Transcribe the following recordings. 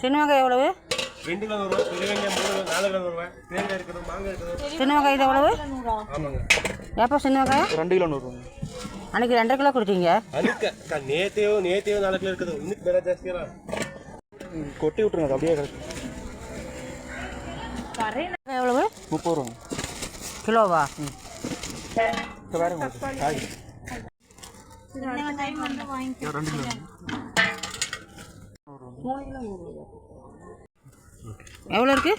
சின்ன வெங்காயம் எவ்வளவு? ரெண்டு கிலோ நூறுரூவா பெரிய வெங்காயம் மூணு நாலு கிலோ நூறுரூவா தேங்காய் இருக்குது மாங்காய் இருக்குது. சின்ன வெங்காயம் இது எவ்வளவு? ஆமாங்க. எப்போ சின்ன வெங்காயம்? ரெண்டு கிலோ நூறுரூவா அன்னைக்கு ரெண்டரை கிலோ கொடுத்தீங்க. அதுக்கு நேத்தையோ நேத்தையோ நாலு கிலோ இருக்குது. இன்னும் விலை ஜாஸ்தியாக கொட்டி விட்டுருங்க அது அப்படியே கிடக்கு. எவ்வளவு? முப்பது ரூபா கிலோவா? இப்போ வேறு காய் ரெண்டு கிலோ. எவ்வளோ இருக்கு?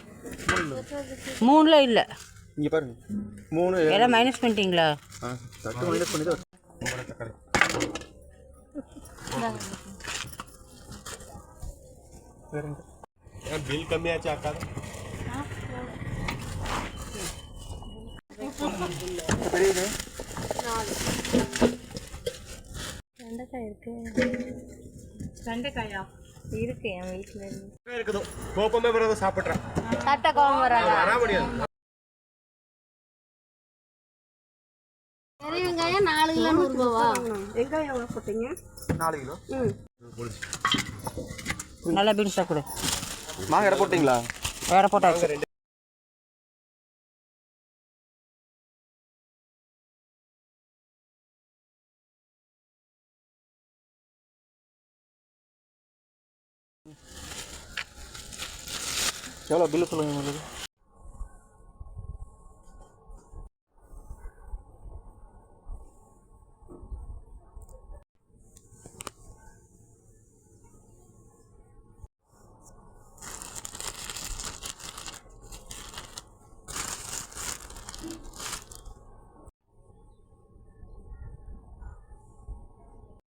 மூணில் இல்லை. இங்கே பாருங்க. மூணு எல்லாம் மைனஸ் பண்ணிட்டீங்களா? மைனஸ் பண்ணி வேறுங்க பில் கம்மியாச்சு அக்கா? பெரிய இது வெண்டைக்காயா? இருக்கு என் வீட்டில் இருக்குது. கோப்பமே பிறகு சாப்பிட்றேன். சாப்பிட்டா கோவம் வராதா? வர முடியாது. பெரிய வெங்காயம் நாலு கிலோ நூறுரூபாவா நாலு கிலோ. நல்லா பீன்ஸாக கொடு. மாங்காய் இடம் போட்டிங்களா? வேற போட்டாச்சு. எவ்வளோ பில்லு சொல்லுங்க உங்களுக்கு